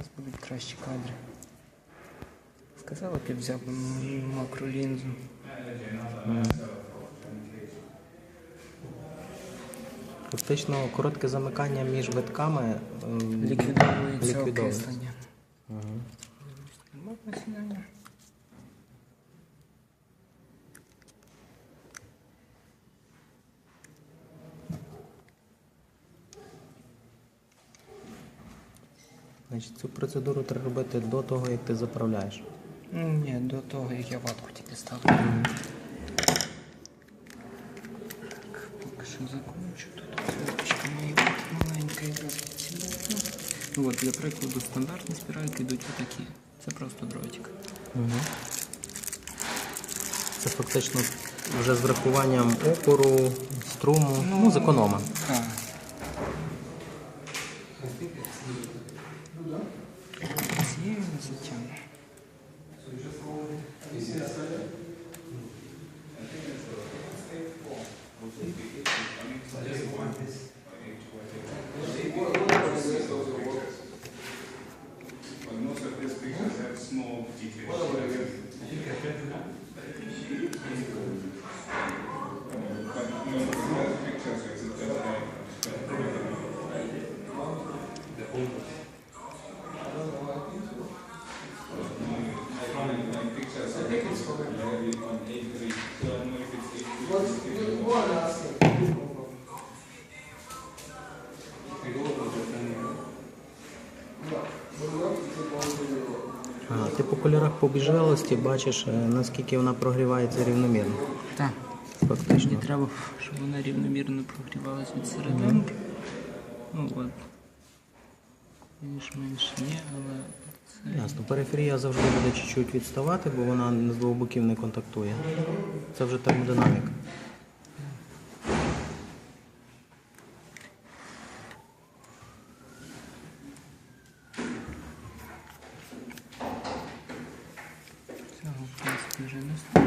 Зараз будуть кращі кадри. Сказала б, я взяв макролінзу. Фактично коротке замикання між витками ем, Ліквідовується ліквідовується. окислення. Угу. Можна сідання. Значить, цю процедуру треба робити до того, як ти заправляєш. Ну, Ні, до того, як я ватку тільки ставлю. Так, поки що закончу. Тут мої маленька. Ну от, для прикладу, стандартні спіральки йдуть отакі. Це просто дротик. Угу. Це фактично вже з врахуванням опору, струму, ну, з економа. Так. А, ти по кольорах побіжалості бачиш, е, наскільки вона прогрівається рівномірно. Так. Фактично. Мені треба, щоб вона рівномірно прогрівалася від серединки. Ну от. Більш-менш ні, але це. Ясно. Периферія завжди буде чуть-чуть відставати, бо вона з двох боків не контактує. Це вже термодинаміка. Стало.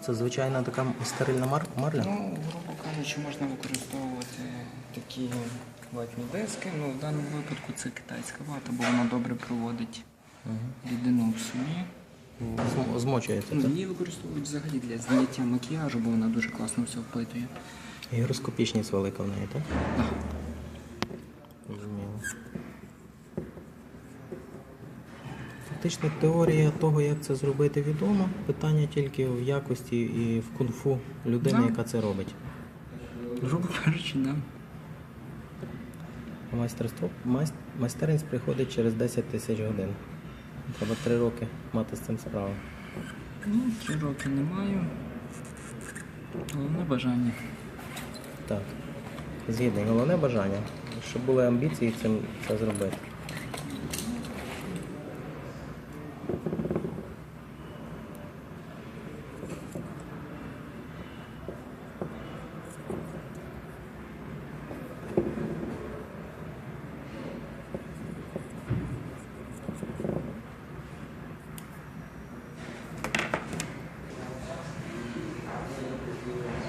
Це звичайна така стерильна мар- марля. Ну, грубо кажучи, можна використовувати такі ватні диски. Ну, в даному випадку це китайська вата, бо вона добре проводить рідину в собі. Зм- Змочується. Ну, так? її використовують взагалі для зняття макіяжу, бо вона дуже класно все впитує. Гігроскопічність велика в неї, так? Так. Зрозуміло. Фактично теорія того, як це зробити, відома. Питання тільки в якості і в кунг-фу людини, Да. яка це робить. Грубо кажучи, да. Майстерство, майс- майстерність приходить через 10 тисяч годин. Треба три роки мати з цим справу. Ну, три роки не маю. Головне бажання. Так. Згідний. Головне бажання, щоб були амбіції цим це зробити. you.